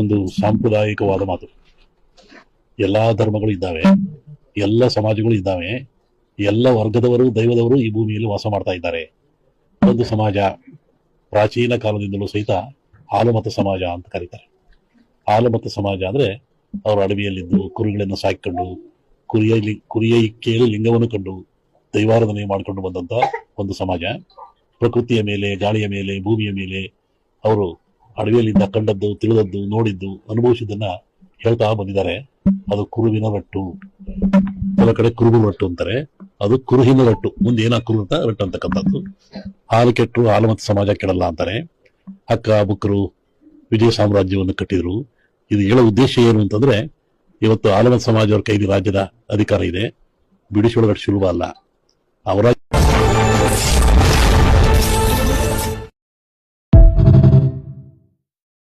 ಒಂದು ಸಾಂಪ್ರದಾಯಿಕವಾದ ಮಾತು. ಎಲ್ಲ ಧರ್ಮಗಳು ಇದ್ದಾವೆ, ಎಲ್ಲ ಸಮಾಜಗಳು ಇದ್ದಾವೆ, ಎಲ್ಲ ವರ್ಗದವರು, ದೈವದವರು ಈ ಭೂಮಿಯಲ್ಲಿ ವಾಸ ಮಾಡ್ತಾ ಇದ್ದಾರೆ. ಒಂದು ಸಮಾಜ ಪ್ರಾಚೀನ ಕಾಲದಿಂದಲೂ ಸಹಿತ ಹಾಲುಮತ ಸಮಾಜ ಅಂತ ಕರೀತಾರೆ. ಹಾಲುಮತ ಸಮಾಜ ಅಂದ್ರೆ ಅವರು ಅಡವಿಯಲ್ಲಿದ್ದು, ಕುರಿಗಳನ್ನು ಸಾಕಿಕೊಂಡು ಕುರಿಯಲ್ಲಿ, ಕುರಿಯ ಇಕ್ಕೆಯಲ್ಲಿ ಲಿಂಗವನ್ನು ಕಂಡು, ದೈವಾರಾಧನೆ ಮಾಡಿಕೊಂಡು ಬಂದಂತ ಒಂದು ಸಮಾಜ. ಪ್ರಕೃತಿಯ ಮೇಲೆ, ಗಾಳಿಯ ಮೇಲೆ, ಭೂಮಿಯ ಮೇಲೆ ಅವರು ಅಡವಿಯಲ್ಲಿದ್ದ ಕಂಡದ್ದು ತಿಳಿದದ್ದು, ನೋಡಿದ್ದು, ಅನುಭವಿಸಿದ್ದನ್ನ ಹೇಳ್ತಾ ಬಂದಿದ್ದಾರೆ. ಅದು ಕುರುವಿನ ರಟ್ಟು. ಕೆಲ ಕಡೆ ಕುರುಬು ರಟ್ಟು ಅಂತಾರೆ. ಅದು ಕುರುಹಿನ ರಟ್ಟು. ಮುಂದೆ ಏನ ಕುರು ಅಂತ ರಟ್ಟು ಅಂತಕ್ಕಂಥದ್ದು. ಹಾಲು ಕೆಟ್ಟರು ಹಾಲು ಮತ್ತು ಸಮಾಜ ಕೆಡಲ್ಲ ಅಂತಾರೆ. ಅಕ್ಕ ಬುಕ್ಕರು ವಿಜಯ ಸಾಮ್ರಾಜ್ಯವನ್ನು ಕಟ್ಟಿದ್ರು. ಇದು ಹೇಳೋ ಉದ್ದೇಶ ಏನು ಅಂತಂದ್ರೆ, ಇವತ್ತು ಆಲಮತ್ ಸಮಾಜ ಅವ್ರ ಕೈಲಿ ರಾಜ್ಯದ ಅಧಿಕಾರ ಇದೆ. ಬಿಡಿಸೊಳಗಡೆ ಸುಲಭ ಅಲ್ಲ. ಅವರ